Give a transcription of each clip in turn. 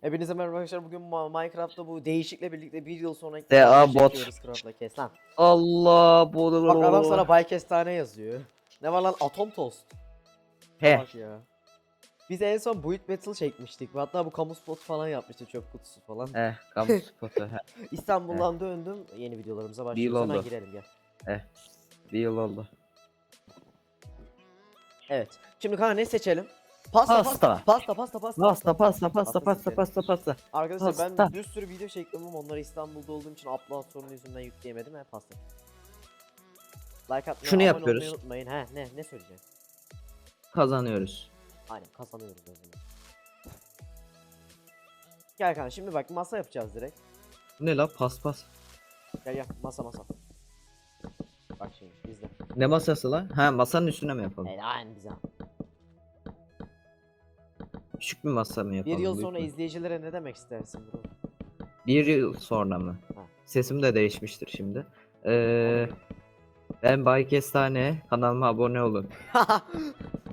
Hepinize merhaba arkadaşlar. Bugün Minecraft'ta bu değişikle birlikte bir yıl sonra DA bot. Craft'la kes lan. Allah bu Bak adam sana bay kestane yazıyor. Ne var lan atom toast. He. Bak ya. Biz en son Build Battle çekmiştik. Hatta bu kamu spot falan yapmıştık çöp kutusu falan. He kamu spotu he. İstanbul'dan döndüm. Yeni videolarımıza başlıyoruz. Hemen girelim gel. Bir yıl oldu. Evet. Şimdi kanka ne seçelim? Pasta pasta Pasta. pasta pasta pasta. Pasta pasta pasta Pasta pasta. Arkadaşlar ben Pasta. bir sürü video çektim ama onları İstanbul'da olduğum için upload sorunu yüzünden yükleyemedim. He pasta. Like atmayı, Şunu abone yapıyoruz. olmayı unutmayın. He ne ne söyleyeceğim? Kazanıyoruz. Aynen kazanıyoruz o zaman. Gel kanka şimdi bak masa yapacağız direkt. Ne la pas pas. Gel gel masa masa. Bak şimdi bizde. Ne masası la? Ha masanın üstüne mi yapalım? Aynen güzel. Küçük bir masa mı yapalım? Bir yıl büyük sonra mü? izleyicilere ne demek istersin bro? Bir yıl sonra mı? Ha. Sesim de değişmiştir şimdi. Ee, ben Bay Kestane. Kanalıma abone olun.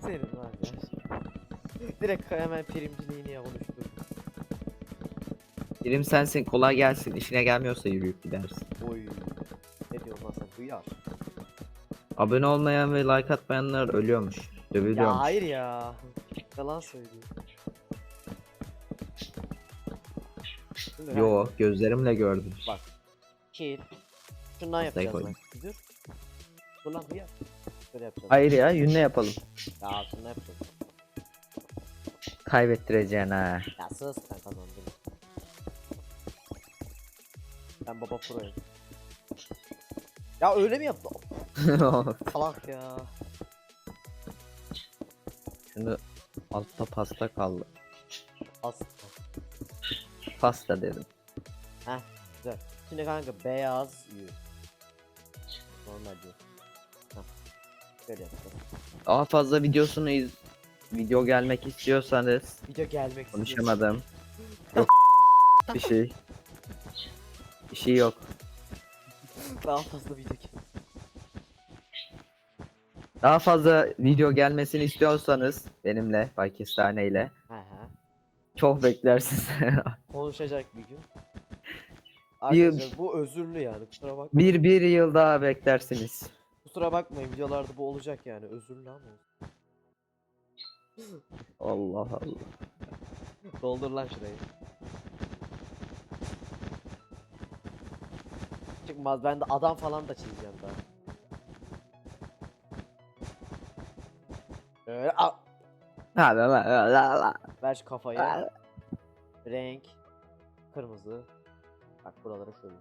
Senin var ya. Direkt hemen primciliğini ya konuştur. Birim sensin kolay gelsin. İşine gelmiyorsa yürüyüp gidersin. Oy. Ne diyorsun lan sen? Duyar. Abone olmayan ve like atmayanlar ölüyormuş. Dövülüyormuş. Ya hayır ya. Yalan söylüyor. Şimdi ha, Yo gözlerimle gördüm. Bak. Kil. Şundan Pastayı yapacağız koydum. bak. Dur. Dur lan duyar. Şöyle yapacağız. Hayır ya yünle yapalım. Ya şundan yapacağız. Kaybettireceksin ha. Ya sus ben kazandım. Ben baba proyum. Ya öyle mi yaptı? Salak ya. Şimdi altta pasta kaldı. Aslında. Pasta dedim. Heh güzel. Şimdi kanka beyaz yüz. Normal. Şöyle yapacağız. Daha fazla videosunu iz video gelmek istiyorsanız Video gelmek konuşamadım. Yok bir şey. Bir şey yok. Daha fazla video gel. Daha fazla video gelmesini istiyorsanız benimle Pakistane ile. Çok beklersiniz. Konuşacak bir gün. Arkadaşlar bu özürlü yani kusura bak. bir bir yıl daha beklersiniz. Kusura bakmayın videolarda bu olacak yani özürlü ama. Allah Allah. Doldur lan şurayı. Çıkmaz ben de adam falan da çizeceğim daha. Öyle a Ha la la la la. ver şu kafayı. Renk kırmızı. Bak buraları şöyle.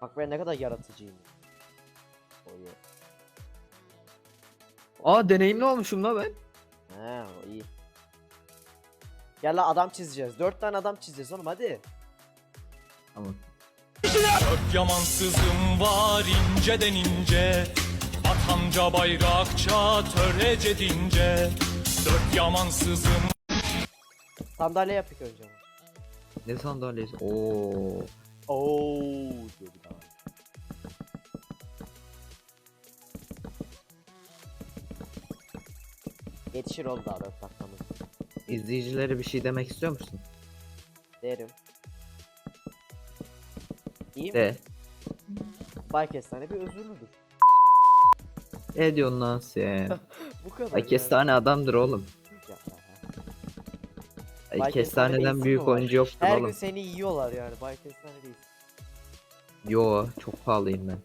Bak ben ne kadar yaratıcıyım. Oy. Aa deneyimli olmuşum la ben. He o iyi. Gel lan adam çizeceğiz. Dört tane adam çizeceğiz oğlum hadi. Tamam. Dört yamansızım var inceden ince Vatanca bayrakça törece dince Dört yamansızım Sandalye yap ilk önce. ama. Ne sandalyesi? Oo. Oo diyor bir daha. Yetişir oldu daha 4 dakikamız. İzleyicilere bir şey demek istiyor musun? Derim. İyi mi? De. Bay Kestane bir özürlüdür. Ne diyorsun lan sen? Bu kadar. Ay kestane adamdır oğlum. Ya. Ay Bay kestaneden büyük mi var? oyuncu yoktur Her gün oğlum. seni yiyorlar yani. Bay Kestane değil. Yo çok pahalıyım ben.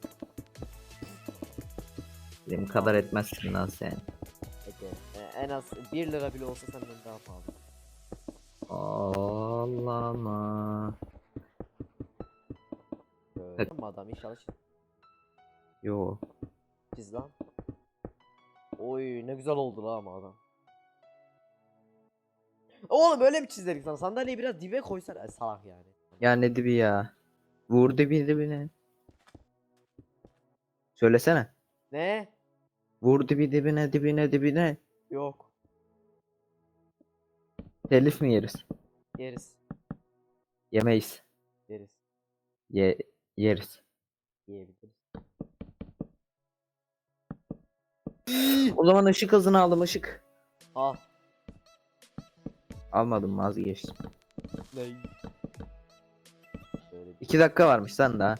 Benim kadar etmezsin lan sen. Ege. En az 1 lira bile olsa senden daha pahalı. Ağlama. Böyle. Ama adam inşallah çiz- Yo. çiz lan. Oy ne güzel oldu la ama adam. Oğlum böyle mi çizerik sana? Sandalyeyi biraz dibe koysan Ay, salak yani. Ya ne dibi ya. Vur dibi dibine. Söylesene. Ne? Vur dibi dibine dibine dibine. Yok. Telif mi yeriz? Yeriz. Yemeyiz. Yeriz. Ye yeriz. Yiyebiliriz. O zaman ışık hızını aldım ışık. Al. Almadım vazgeçtim. Ne? Böyle bir 2 dakika varmış sen daha.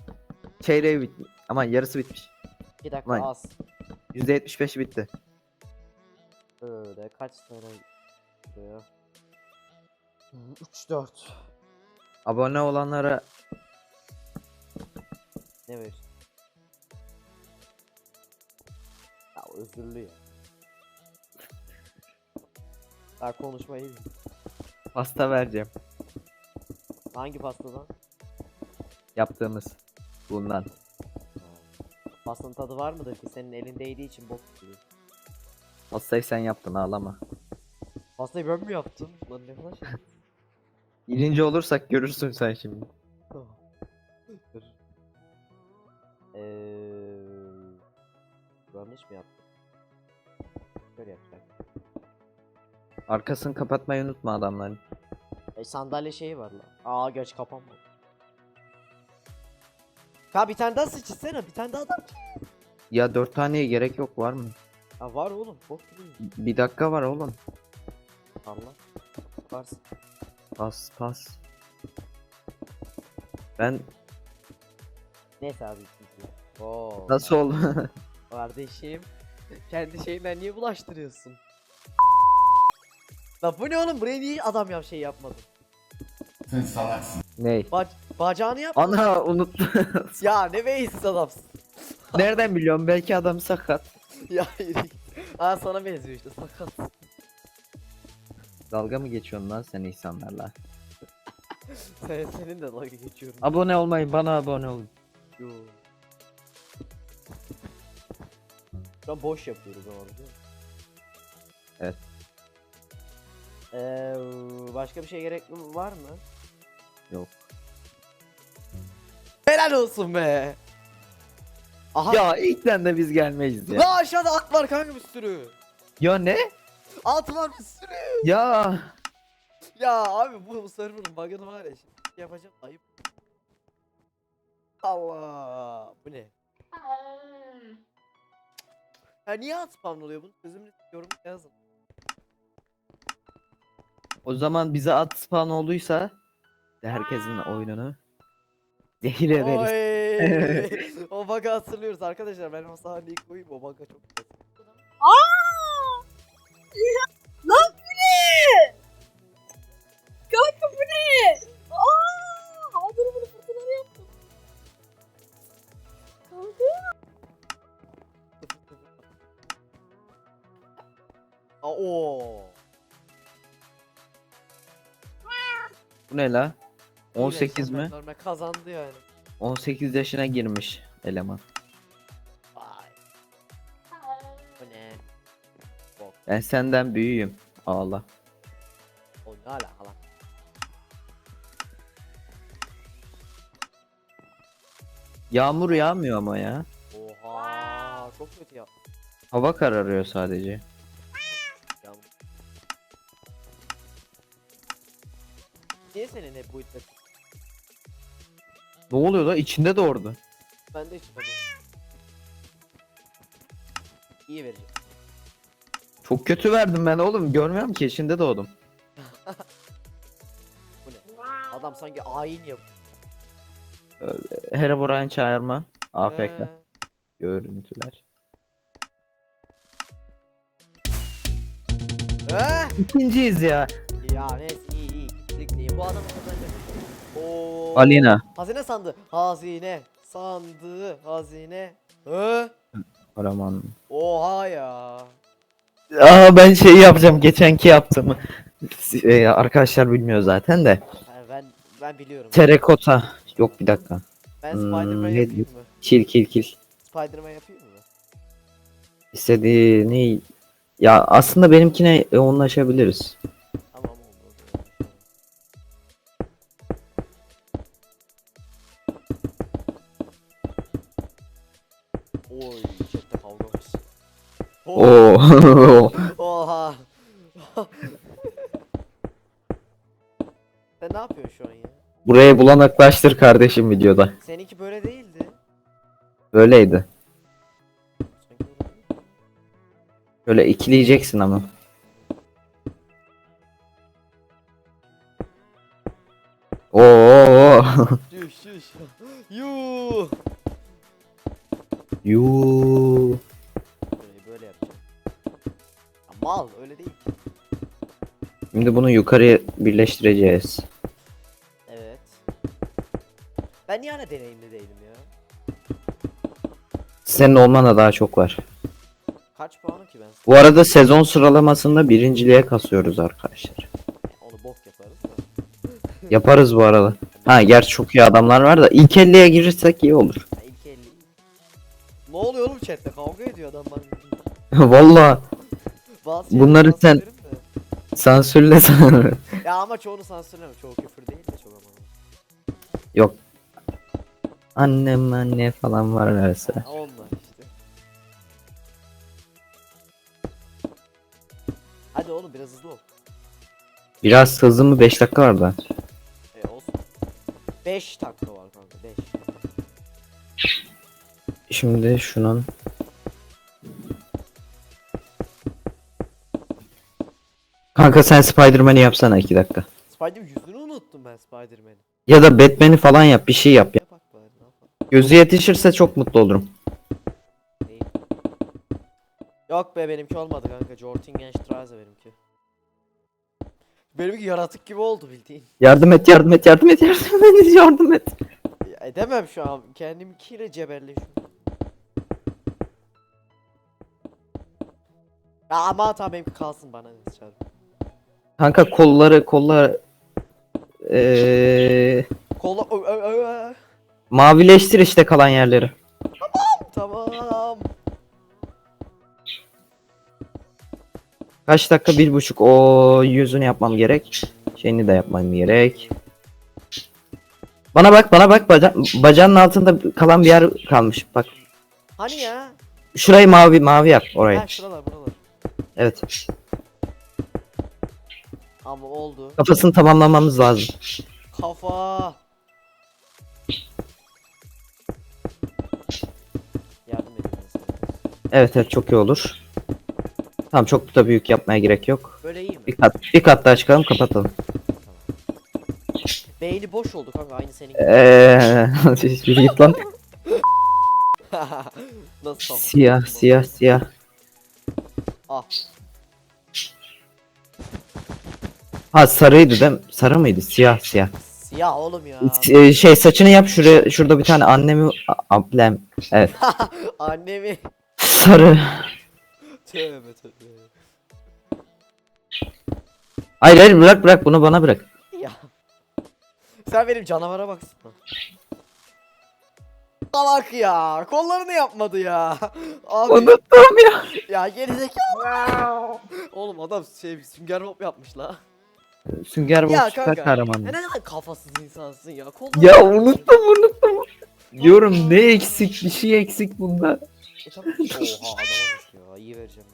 Çeyreği bitmiş. Aman yarısı bitmiş. iki dakika Vay. az. %75'i bitti. Böyle kaç tane buraya? 3 4. Abone olanlara Ne veriyorsun? Özürlü ya. Daha konuşmayı pasta vereceğim. Hangi pastadan? Yaptığımız bundan. Pastanın tadı var mıdır ki senin elindeydiği için bok gibi. Pastayı sen yaptın ağlama. Pastayı ben mi yaptım? Lan ne kadar şey. Birinci olursak görürsün sen şimdi. Arkasını kapatmayı unutma adamların. E sandalye şeyi var lan. Aa geç kapanmadı. Ha bir tane daha sıçsana bir tane daha adam. Ya dört taneye gerek yok var mı? Ha var oğlum bok gibi. Bir dakika var oğlum. Allah. Varsın. Pas pas. Ben Neyse abi. Oo. nasıl oldu? Kardeşim. Kendi şeyinden niye bulaştırıyorsun? Lan bu ne oğlum buraya niye adam yap şey yapmadın? Ney? Ba bacağını yap. Ana unuttum. ya ne beyinsiz adamsın. Nereden biliyorum? Belki adam sakat. ya. Aa sana benziyor işte sakat. Dalga mı geçiyorsun lan sen insanlarla? Sen, senin de dalga geçiyorum. Abone olmayın bana abone olun. Yo. Şu an boş yapıyoruz değil mi? Evet. Ee, başka bir şey gerek var mı? Yok. Helal olsun be. Aha. Ya ilkten de biz gelmeyiz ya. La aşağıda at var kanka bir sürü. Ya ne? At var bir sürü. Ya Ya abi bu, bu server'ın bug'ını var ya şimdi yapacağım ayıp. Allah bu ne? Ya niye at spawn oluyor bunun çözümünü yorum yazın. O zaman bize at spawn olduysa de herkesin oyununu zehir ederiz. Oy! o bug'ı hatırlıyoruz arkadaşlar ben o sahneyi koyayım o bug'a çok güzel. Aa! Ne la? İyi 18 normal- mi? Normal kazandı yani. 18 yaşına girmiş eleman. Vay. Bu ne? Bok. Ben senden büyüğüm. Ağla. O ne alaka lan? Yağmur yağmıyor ama ya. Oha çok kötü ya. Hava kararıyor sadece. Senin hep bu itmek? Ne oluyor la? İçinde doğurdu. Ben de yapamadım. İyi verecek. Çok kötü verdim ben oğlum. Görmüyorum ki içinde doğdum. Bu ne? Adam sanki ayin yapıyor. Herobrine çağırma. AFK. Ee, Görüntüler. eh! İkinciyiz ya. Ya neyse Bu adam kazanacak. Oo. Alina. Hazine sandı. Hazine. Sandığı. Hazine. Hı? Araman. Oha ya. Aa ben şey yapacağım. Geçenki yaptım. Ee, arkadaşlar bilmiyor zaten de. Ha, ben ben biliyorum. Terekota. Yok bir dakika. Ben Hmm, Spider-Man ne yapayım mı? Kil kil kil. Spider-Man yapayım mı? İstediğini... Ya aslında benimkine yoğunlaşabiliriz. Oo. Oha. Sen ne yapıyorsun şu an ya? Buraya bulanaklaştır kardeşim videoda. Seninki böyle değildi. Böyleydi. Böyle ikileyeceksin ama. Oo. Düş düş. Yuuu. Yuu. Mal öyle değil. Şimdi bunu yukarıya birleştireceğiz. Evet. Ben niye hala deneyimli değilim ya? Senin olmana daha çok var. Kaç puanım ki ben? Bu arada sezon sıralamasında birinciliğe kasıyoruz arkadaşlar. Onu bok yaparız da. Yaparız bu arada. Ha gerçi çok iyi adamlar var da ilk 50'ye girirsek iyi olur. Ya ilk 50. Ne oluyor oğlum chatte? Kavga ediyor adamlar. Valla Bazı Bunları sen- sansürlerim de. sansürle sana. Ya ama çoğunu sansürleme. Çoğu küfür değil de çok ama. Yok. Annem anne falan var arası. Onlar işte. Hadi oğlum biraz hızlı ol. Biraz hızlı mı 5 dakika var da. E olsun. 5 dakika var kanka 5. Şimdi şunun Kanka sen Spider-Man'i yapsana 2 dakika. Spider yüzünü unuttum ben Spider-Man'in. Ya da Batman'i falan yap bir şey yap ya. Bak bari ne yapalım. Gözü yetişirse çok mutlu olurum. Yok be benimki olmadı kanka. Jortingenstraße benimki. Benimki yaratık gibi oldu bildiğin. Yardım et yardım et yardım et yardım et yardım et. Ya edemem şu an. Kendimkiyle cebelleşiyorum. Ya ama tamam benimki kalsın bana ne. Kanka kolları kollar ö ö ö ö. mavileştir işte kalan yerleri. Tamam. Kaç dakika? Bir buçuk. O yüzünü yapmam gerek. Şeyini de yapmam gerek. Bana bak bana bak baca bacağının altında kalan bir yer kalmış. Bak Hani ya? şurayı mavi mavi yap orayı. Ha şuralar buralar. Evet. Ama oldu. Kafasını tamamlamamız lazım. Kafa. Yardım edin. Evet evet çok iyi olur. Tamam çok da büyük yapmaya gerek yok. Böyle iyi mi? Bir kat bir kat daha çıkalım kapatalım. Beyni boş oldu kanka aynı senin gibi. Eee yürü git lan. Nasıl Siyah siyah siyah. Ah. Ha sarıydı değil mi? Sarı mıydı? Siyah siyah. Siyah oğlum ya. Ee, şey saçını yap şuraya şurada bir tane annemi ablem evet Annemi. sarı Tövbe tövbe. hayır hayır bırak bırak bunu bana bırak Ya. Sen benim canavara baksana. Salak ya. Kollarını yapmadı ya. Abi. unuttum ya Ya gerizekalı. Oğlum adam şey sünger bob yapmış la. Sünger Bob Ya süper kanka. kahraman Ya ne kadar kafasız insansın ya. Kolları ya unuttum unuttum diyorum ne eksik bir şey eksik bunda. Oha adama bak ya. İyi vereceğim.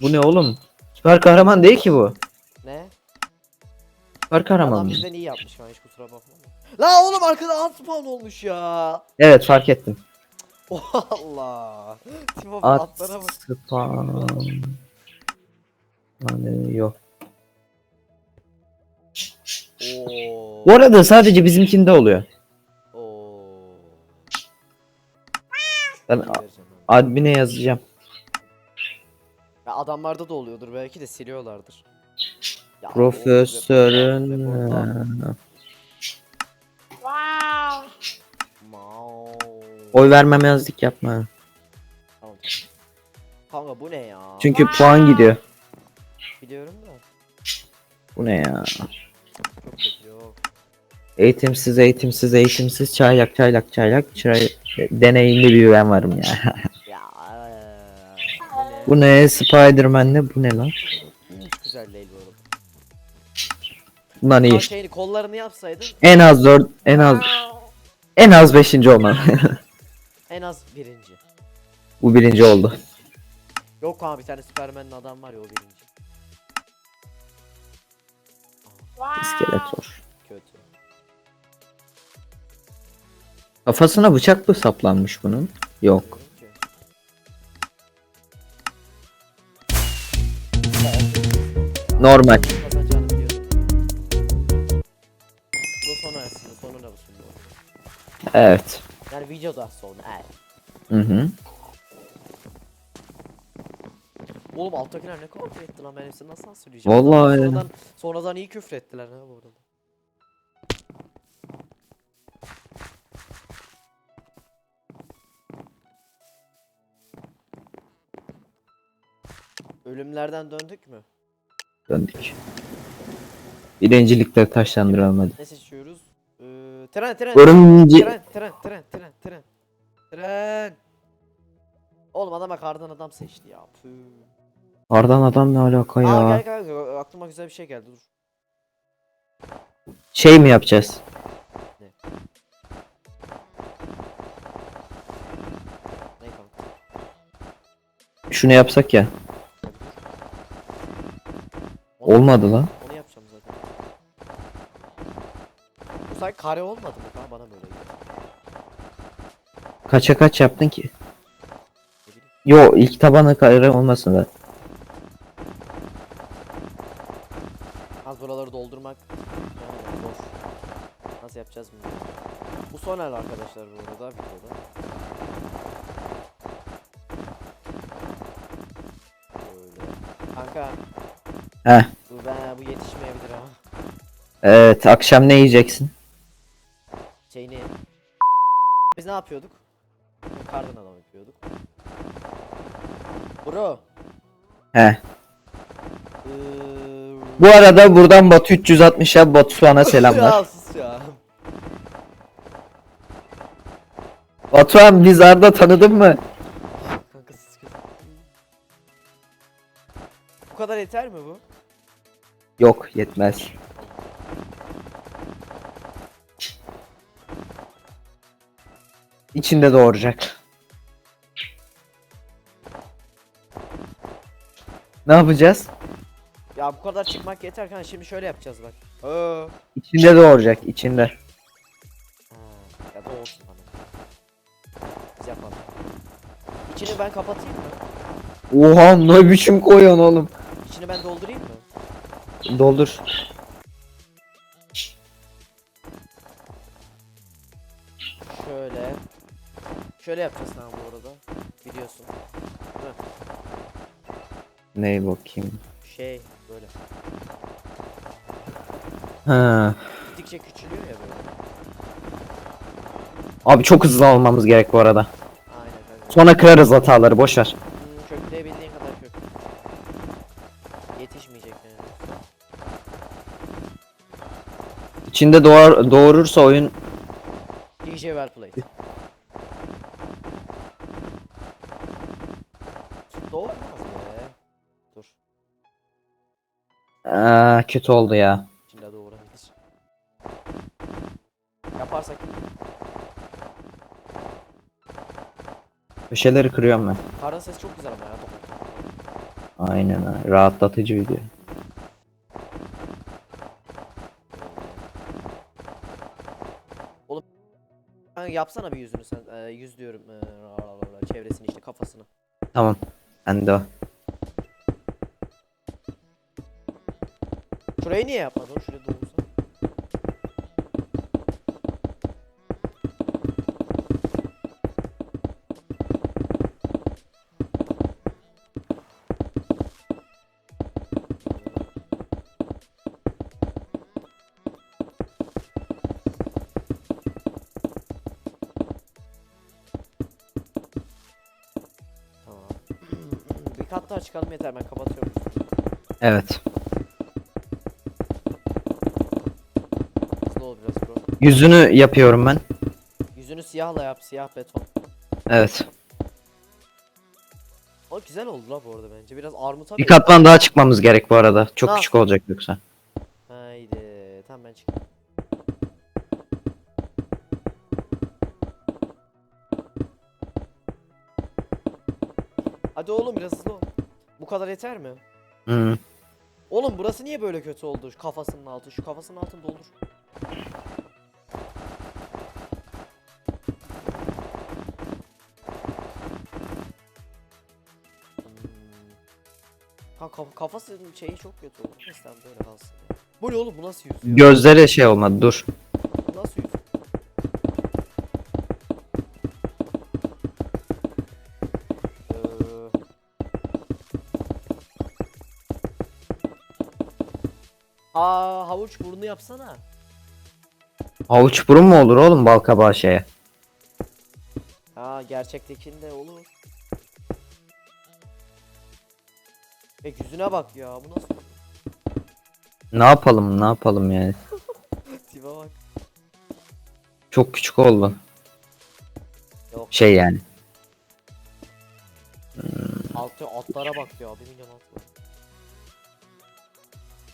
bu ne oğlum süper kahraman değil ki bu Ne? süper kahraman Adam mı? bizden iyi yapmış kanka hiç kusura bakma. La oğlum arkada at spawn olmuş ya. evet fark ettim Oh Allah. Timo at atlara bak. spawn Hani yok. Oo. Bu arada sadece bizimkinde oluyor. Oo. Ben a- admine yazacağım. Ya adamlarda da oluyordur belki de siliyorlardır. Ya, Profesörün o- oy vermemezlik yapma. Tamam. Kanka bu ne ya? Çünkü puan gidiyor. Biliyorum da. Bu ne ya? Eğitimsiz, eğitimsiz, eğitimsiz, çaylak, çaylak, çaylak, çay... deneyimli bir ben varım ya. Bu ne? Spider-Man ne? Bu ne lan? Güzel değil bu oğlum. Bundan iyi. Lan şeyini kollarını yapsaydın En az 4, en az en az 5. olmam. en az birinci. bu birinci oldu. Yok abi bir tane Superman'in adam var ya o birinci. İskeletor. Kafasına bıçak mı saplanmış bunun? Yok. Normal. Bu da son aslında sonu ne bu şimdi? Evet. Yani videoda sonu. Hı hı. Oğlum alttakiler ne kadar etti lan ben hepsini nasıl söyleyeceğim? Vallahi öyle. sonradan, sonradan iyi küfür ettiler ha bu arada. Ölümlerden döndük mü? Döndük. Birincilikte taşlandıralım hadi. Ne seçiyoruz? Ee, tren tren. Örümce... Tren tren tren tren tren. Tren. Oğlum adama kardan adam seçti ya. Püh. Kardan adam ne alaka Aa ya? gel gel aklıma güzel bir şey geldi dur. Şey mi yapacağız? Ne kanka? Şunu yapsak ya. Olmadı lan. Onu yapacağım zaten. Bu sanki kare olmadı mı kanka bana böyle geliyor. Kaça kaç yaptın ki? Yo ilk tabanı kare olmasın da. Akşam ne yiyeceksin? Şeyini. Biz ne yapıyorduk? Kardan adam yapıyorduk. Bro. He. Ee, Bu arada buradan Batu 360'a Batuhan'a selamlar. ya. Batuhan biz Arda tanıdın mı? Kanka. Bu kadar yeter mi bu? Yok yetmez. İçinde doğuracak. Ne yapacağız? Ya bu kadar çıkmak yeter kanka şimdi şöyle yapacağız bak. Aa. İçinde doğuracak içinde. Ha, ya da olsun bana. Biz yapalım. İçini ben kapatayım mı? Oha ne biçim koyuyorsun oğlum. İçini ben doldurayım mı? Doldur. Şöyle yapacağız tamam bu arada. Biliyorsun. Ney bakayım. Şey böyle. Ha. Gittikçe küçülüyor ya böyle. Abi çok hızlı olmamız gerek bu arada. Aynen öyle. Sonra kırarız hataları boşver. Hmm, kökleyebildiğin kadar kök. Yetişmeyecek yani. İçinde doğar, doğurursa oyun DJ well Doğurmaz be. Dur. Aa, kötü oldu ya. İçinde doğurabilir. Yaparsak Köşeleri kırıyorum ben. karın sesi çok güzel ama ya. Aynen ha. Rahatlatıcı video. Kanka yapsana bir yüzünü sen. Ee, yüz diyorum. Ee, çevresini işte kafasını. Tamam. Ben de o. Şurayı niye yapmadın? Şuraya kat daha çıkalım yeter ben kapatıyorum. Evet. Hızlı ol biraz bro. Yüzünü yapıyorum ben. Yüzünü siyahla yap, siyah beton. Evet. O güzel oldu la bu arada bence. Biraz armuta Bir katman daha çıkmamız gerek bu arada. Çok Ha. küçük olacak yoksa. Bu kadar yeter mi? Hı. Oğlum burası niye böyle kötü oldu? Şu kafasının altı. Şu kafasının altını doldur. Hmm. Kanka kaf- kafasının şeyi çok kötü oldu. Böyle kalsın. Bu ne oğlum bu nasıl yüzüyor? Gözleri şey olmadı dur. Havuç burnu yapsana. Havuç burun mu olur oğlum bal kabağı şeye? Ha gerçektekinde olur. E yüzüne bak ya bu nasıl? Ne yapalım ne yapalım yani. Tipe bak. Çok küçük oldu. Yok Şey yani. altı atlara bak ya 1 milyon at var.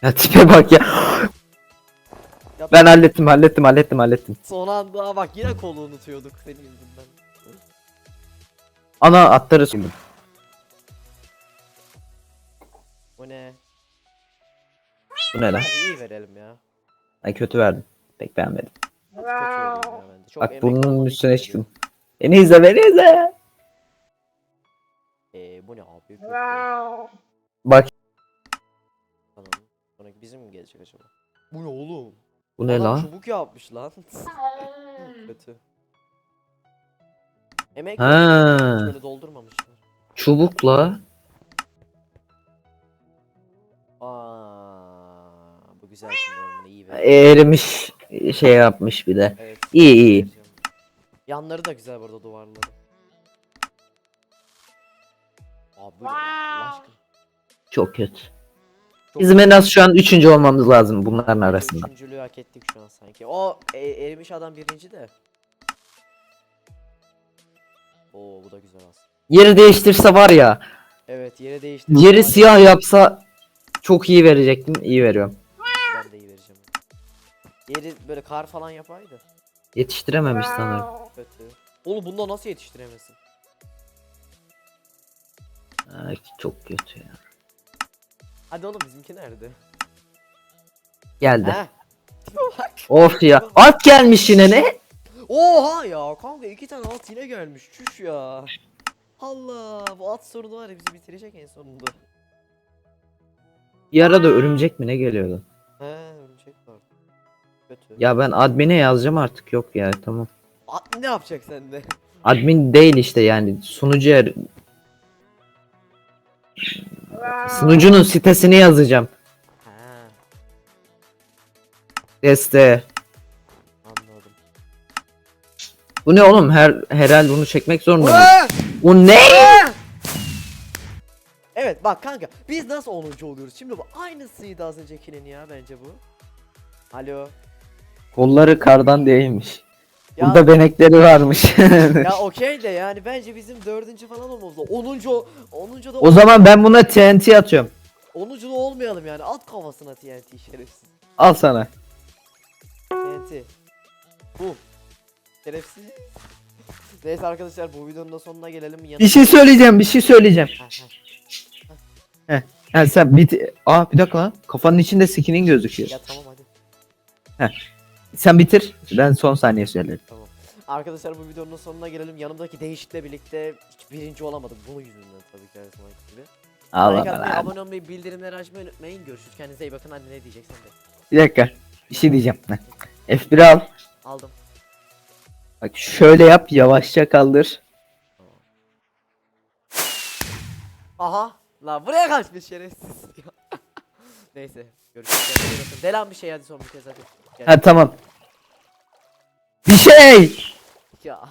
Ya tipe bak ya. Ya Ben hallettim hallettim hallettim hallettim. son anda bak yine kolu unutuyorduk senin yüzünden. Ana atları şimdi. Bu ne? Bu ne lan? Hadi iyi verelim ya. Ay kötü verdim. Pek beğenmedim. Kötü vereyim ya bence. Çok Bak emek bunun üstüne çıktım. Beni izle. veriyorum. Ee, bu ne abi? Kötü. Bak. Sonraki bizim mi gelecek acaba? Bu ne oğlum? Bu ne Adam lan? çubuk yapmış lan. Kötü. Emek Ha. böyle doldurmamışlar. Çubukla. Aa, bu güzel şimdi ben bunu iyi ver. Erimiş şey yapmış bir de. Evet. İyi iyi. Yanları da güzel burada duvarları. Abi. Allah aşkına. Çok kötü. Çok Bizim en az şu an üçüncü olmamız lazım bunların arasında. Üçüncülüğü hak ettik şu an sanki. O e, erimiş adam birinci de. Oo bu da güzel aslında. Yeri değiştirse var ya. Evet yere değişti. Yeri siyah yapsa çok iyi verecektim. İyi veriyorum. Ben de iyi vereceğim. Yeri böyle kar falan yapaydı. Yetiştirememiş sanırım. Kötü. Oğlum bunda nasıl yetiştiremesin? Ay, çok kötü ya. Hadi oğlum bizimki nerede? Geldi. Heh. Tipe bak. Of ya. At gelmiş yine ne? Oha ya kanka iki tane at yine gelmiş. Çüş ya. Allah bu at sorunu var ya bizi bitirecek en sonunda. Bir ara da örümcek mi ne geliyordu? He örümcek var. Kötü. Ya ben admin'e yazacağım artık yok ya tamam. At ne yapacak sende? Admin değil işte yani sunucu yer- Wow. Sunucunun sitesini yazacağım. Ha Deste. anladım. Bu ne oğlum? Her herhalde bunu çekmek zorunda mı? Bu ne? Evet bak kanka biz nasıl 10. oluyoruz? Şimdi bu aynısıydı az öncekinin ya bence bu. Alo. Kolları kardan değilmiş. Ya, Burada benekleri varmış. ya okey de yani bence bizim dördüncü falan olmamız lazım. 10. 10. da o zaman ben buna TNT atıyorum. 10. da olmayalım yani. At kafasına TNT şerefsiz. Al sana. TNT. Bu. Şerefsiz. Neyse arkadaşlar bu videonun da sonuna gelelim. Yanı- Bir şey söyleyeceğim, bir şey söyleyeceğim. Ha sen bit Aa bir dakika lan. Kafanın içinde skinin gözüküyor. Ya tamam hadi. Sen bitir. Ben son saniye söylerim. Tamam. Arkadaşlar bu videonun sonuna gelelim. Yanımdaki değişikle birlikte birinci olamadık. Bunun yüzünden tabii ki her zamanki gibi. Allah Like atmayı, Allah. abone olmayı, bildirimleri açmayı unutmayın. Görüşürüz. Kendinize iyi bakın. Hadi ne diyeceksen de. Bir dakika. Bir şey diyeceğim. Heh. F1 al. Aldım. Bak şöyle yap yavaşça kaldır. Aha. La buraya kaçmış şerefsiz. Neyse. Görüşürüz. Kendinize iyi bakın. Delan bir şey hadi son bir kez hadi. Ha tamam. Bir şey. Ya.